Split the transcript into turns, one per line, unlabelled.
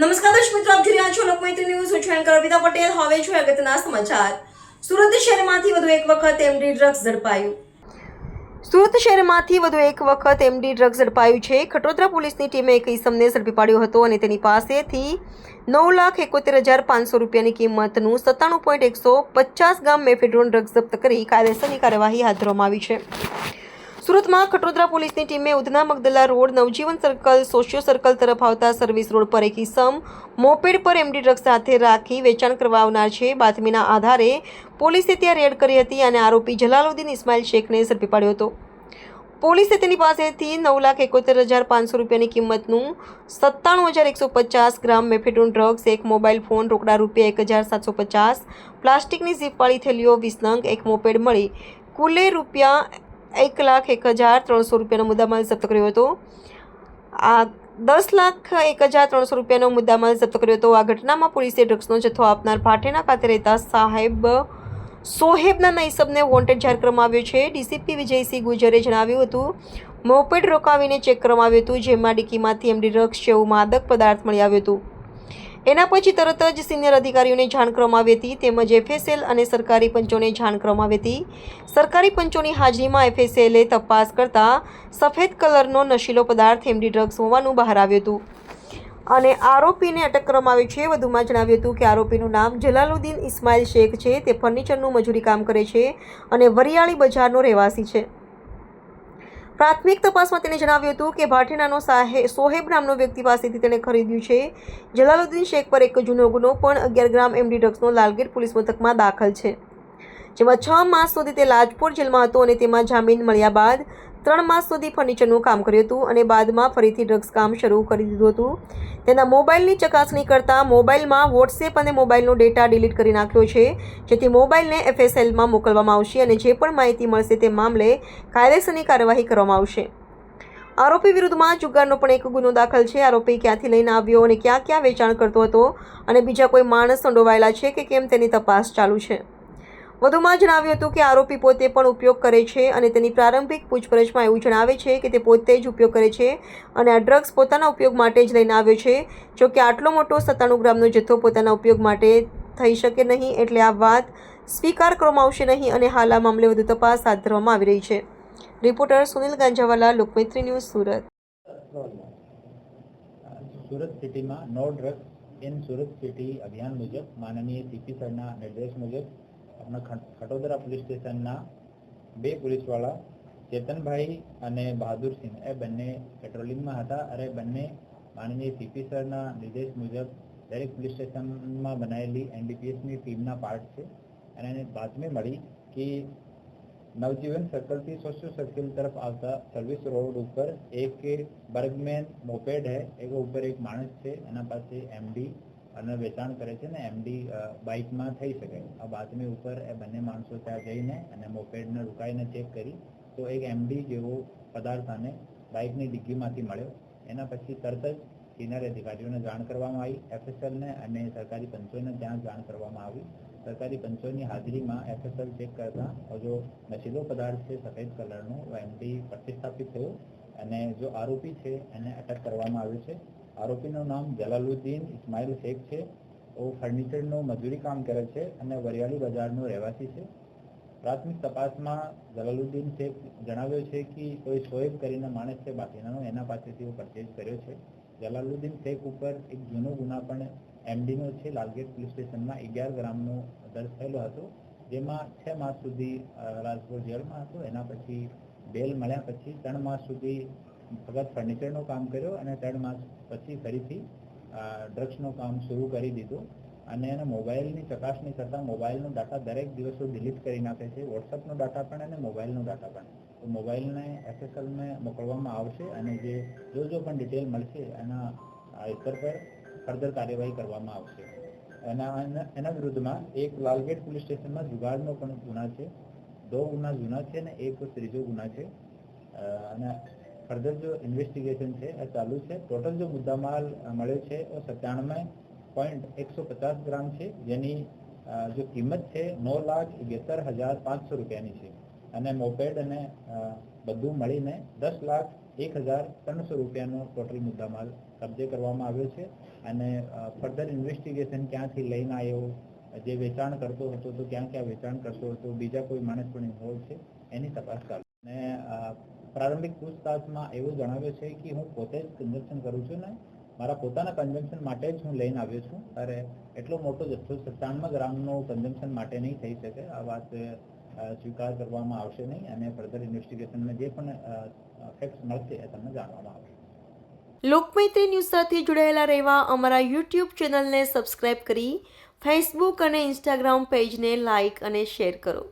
નમસ્કાર દર્શક મિત્રો, આપ જોઈ રહ્યા છો લોકમૈત્રી ન્યૂઝ. હું છું એન્કર પટેલ. હવે છું અગત્યના સમાચાર. સુરત શહેરમાંથી વધુ એક વખત એમડી ડ્રગ્સ ઝડપાયું. સુરત શહેરમાંથી વધુ એક વખત એમડી ડ્રગ્સ ઝડપાયું છે. ખટોદરા પોલીસની ટીમે એક ઈસમને ઝડપી પાડ્યો હતો અને તેની પાસેથી નવ લાખ એકોતેર હજાર પાંચસો રૂપિયાની કિંમતનું સત્તાણું પોઈન્ટ એકસો પચાસ ગ્રામ મેફેડ્રોન ડ્રગ્સ જપ્ત કરી કાયદેસરની કાર્યવાહી હાથ ધરવામાં આવી છે. સુરતમાં ખટોદરા પોલીસની ટીમે Udhna Magdalla road, Navjivan circle, socio circle તરફ આવતા સર્વિસ રોડ પર એક ઇસમ મોપેડ પર એમડી ડ્રગ સાથે રાખી વેચાણ કરવા આવનાર છે. બાતમીના આધારે પોલીસે ત્યાં રેડ કરી હતી અને આરોપી જલાલુદ્દીન ઇસ્માઇલ શેખને ઝડપી પાડ્યો હતો. પોલીસે તેની પાસેથી નવ લાખ એકોતેર હજાર પાંચસો રૂપિયાની કિંમતનું સત્તાણું હજાર એકસો પચાસ ગ્રામ મેફેડોન ડ્રગ્સ, એક મોબાઈલ ફોન, રોકડા રૂપિયા એક હજાર સાતસો પચાસ, પ્લાસ્ટિકની ઝીપવાળી થેલીઓ વિસનંગ એક મોપેડ મળી કુલે રૂપિયા એક લાખ એક હજાર ત્રણસો રૂપિયાનો મુદ્દામાલ જપ્ત કર્યો હતો. આ દસ લાખ એક હજાર ત્રણસો રૂપિયાનો મુદ્દામાલ જપ્ત કર્યો હતો. આ ઘટનામાં પોલીસે ડ્રગ્સનો જથ્થો આપનાર ભાટેના ખાતે રહેતા સાહેબ સોહેબના નૈસબને વોન્ટેડ જાહેર કરવામાં આવ્યો છે. ડીસીપી વિજયસિંહ ગુજરે જણાવ્યું હતું, મોપેડ રોકાવીને ચેક કરવામાં આવ્યું હતું, જેમાં ડીકીમાંથી એમડી ડ્રગ્સ જેવું માદક પદાર્થ મળી આવ્યું હતું. એના પછી તરત જ સિનિયર અધિકારીઓને જાણ કરવામાં આવી હતી, તેમજ એફએસએલ અને સરકારી પંચોને જાણ કરવામાં આવી હતી. સરકારી પંચોની હાજરીમાં એફએસએલે તપાસ કરતા સફેદ કલરનો નશીલો પદાર્થ એમડી ડ્રગ્સ હોવાનું બહાર આવ્યું હતું. અને આરોપીને અટક કરવામાં આવી છે. વધુમાં જણાવ્યું હતું કે આરોપીનું નામ જલાલુદ્દીન ઇસ્માઇલ શેખ છે. તે ફર્નિચરનું મજૂરી કામ કરે છે અને વરિયાળી બજારનો રહેવાસી છે. પ્રાથમિક તપાસમાં તેને જણાવ્યું હતું કે ભાટીનાનો સાહે, સોહેબ નામનો વ્યક્તિ પાસેથી તેણે ખરીદ્યું છે. જલાલુદ્દીન શેખ પર એક જૂનો ગુનો પણ અગિયાર ગ્રામ એમડી ડ્રગ્સનો લાલગીર પોલીસ મથકમાં દાખલ છે. જેમાં છ માસ સુધી તે લાજપોર જેલમાં હતો અને તેમાં જામીન મળ્યા બાદ ત્રણ માસ સુધી ફર્નિચરનું કામ કર્યું હતું અને બાદમાં ફરીથી ડ્રગ્સ કામ શરૂ કરી દીધું હતું. તેના મોબાઈલની ચકાસણી કરતાં મોબાઈલમાં વોટ્સએપ અને મોબાઈલનો ડેટા ડિલીટ કરી નાખ્યો છે, જેથી મોબાઈલને એફએસએલમાં મોકલવામાં આવશે અને જે પણ માહિતી મળશે તે મામલે કાયદેસરની કાર્યવાહી કરવામાં આવશે. આરોપી વિરુદ્ધમાં જુગારનો પણ એક ગુનો દાખલ છે. આરોપી ક્યાંથી લઈને આવ્યો અને ક્યાં ક્યાં વેચાણ કરતો હતો અને બીજા કોઈ માણસ સંડોવાયેલા છે કે કેમ તેની તપાસ ચાલુ છે. વધુમાં જણાવ્યું હતું કે આરોપી પોતે પણ ઉપયોગ કરે છે અને તેની પ્રારંભિક પૂછપરછમાં એવું જણાવે છે કે તે પોતે જ ઉપયોગ કરે છે અને આ ડ્રગ્સ પોતાના ઉપયોગ માટે જ લઈને આવ્યો છે. જો કે આટલો મોટો સત્તાણું ગ્રામનો જથ્થો પોતાના ઉપયોગ માટે થઈ શકે નહીં એટલે આ વાત સ્વીકાર કરવામાં આવશે નહીં અને હાલ આ મામલે વધુ તપાસ હાથ ધરવામાં આવી રહી છે. Reporter Sunil Ganjawala, Lokmaitri news Surat.
Surat સિટીમાં no drugs in Surat city અભિયાન મુજબ, માનનીય સીપી સરના નિર્દેશ મુજબ આપણા ખટોદરા પોલીસ સ્ટેશનના બે પોલીસવાળા, ચેતનભાઈ અને બહાદુરસિંહ. એ બંને પેટ્રોલિંગમાં હતા અને બંને માનનીય સીપી સરના નિર્દેશ મુજબ દરેક પોલીસ સ્ટેશનમાં બનાવેલી એનડીપીએસની ટીમના પાર્ટ છે. અને એને બાતમી મળી કે નવજીવન સર્કલથી સોશિયો સર્કલ તરફ આવતા સર્વિસ રોડ ઉપર એક બર્ગમેન મોપેડ હે એક ઉપર એક માણસ છે, એના પાસે એમડી અને વેચાણ કરે છે ને એમડી બાઇકમાં થઈ શકે. આ બાતમી ઉપર એ બંને માણસો ત્યાં જઈને અને મોપેડને રોકાઈને ચેક કરી, તો એક એમડી જેવો પદાર્થ આને બાઇકની ડિગ્ગીમાંથી મળ્યો. એના પછી તરત જ સિનિયર અધિકારીઓને જાણ કરવામાં આવી, એફએસએલને અને સરકારી પંચોને ત્યાં જાણ કરવામાં આવી. સરકારી પંચોની હાજરીમાં એફએસએલ ચેક કરતા જો નશીલો પદાર્થ છે, સફેદ કલરનો, એમડી પ્રતિસ્થાપિત થયો અને જો આરોપી છે એને અટક કરવામાં આવ્યો છે. આરોપીનું નામ જલાલુદ્દીન ઇસ્માઇલ શેખ છે. ઓ ફર્નિચરનું મજૂરી કામ કરે છે અને વરિયાળી બજારનો રહેવાસી છે. પ્રાથમિક તપાસમાં જલાલુદ્દીન શેખ જણાવ્યો છે કે કોઈ શોએબ કરીને માણસ છે, બાકીનાનો એના પાસેથી એવો પરચેઝ કર્યો છે. જલાલુદ્દીન શેખ ઉપર એક જૂનો ગુના પણ એમડીનો છે. લાલગેટ પોલીસ સ્ટેશનમાં અગિયાર ગ્રામનો દર્જ થયેલો હતો, જેમાં છ માસ સુધી રાજકોટ જેલમાં હતો. એના પછી બેલ મળ્યા પછી ત્રણ માસ સુધી ફક્ત ફર્નિચરનું કામ કર્યો અને ત્રણ માસ પછી ફરીથી ડ્રગ્સનું કામ શરૂ કરી દીધું. અને એને મોબાઈલની ચકાસણી કરતાં મોબાઈલનો ડાટા દરેક દિવસો ડિલીટ કરી નાખે છે. વોટ્સઅપનો ડાટા પણ અને મોબાઈલનો ડાટા પણ. તો મોબાઈલને એફએસએલને મોકલવામાં આવશે અને જે જો જો પણ ડિટેલ મળશે, એના પર ફર્ધર કાર્યવાહી કરવામાં આવશે. એના, એના- વિરુદ્ધમાં એક લાલગેટ પોલીસ સ્ટેશનમાં જુગાડનો પણ ગુના છે. દો ગુના જૂના છે અને એક ત્રીજો ગુના છે. અને ફર્ધર જો ઇન્વેસ્ટિગેશન છે એ ચાલુ છે. ટોટલ જો મુદ્દામાલ મળ્યો છે, એ સત્તાણું પોઈન્ટ એકસો પચાસ ગ્રામ છે. જેની જો કિંમત છે, નવ લાખ અગિયાર હજાર પાંચસો રૂપિયાની છે. અને મોપેડ અને બધું મળીને દસ લાખ એક હજાર ત્રણસો રૂપિયાનો ટોટલ મુદ્દામાલ કબજે કરવામાં આવ્યો છે. અને ફર્ધર ઇન્વેસ્ટિગેશન ક્યાંથી લઈને આવ્યો, જે વેચાણ કરતો હતો, તો ક્યાં ક્યાં વેચાણ કરતો હતો, બીજા કોઈ માણસ પણ ઇન્વોલ્વ છે, એની તપાસ ચાલુ. અને પ્રારંભિક પૂછતાછમાં એવું જણાવ્યું છે કે હું પોતે જ કન્ઝમ્પશન કરું છું ને, મારા પોતાના કન્ઝમ્પશન માટે જ હું લઈને આવ્યો છું. અરે, એટલો મોટો જથ્થો સત્તાણું ગ્રામનો કન્ઝમ્પશન માટે નહીં થઈ શકે. આ વાત સ્વીકાર કરવામાં આવશે નહીં અને ફર્ધર ઇન્વેસ્ટિગેશનમાં જે પણ ફેક્ટ મળશે એ તમને જાણવામાં આવશે.
લોકમૈત્રી ન્યૂઝ સાથે જોડાયેલા રહેવા અમારા યુટ્યુબ ચેનલને સબસ્ક્રાઇબ કરી ફેસબુક અને ઇન્સ્ટાગ્રામ પેજને લાઇક અને શેર કરો.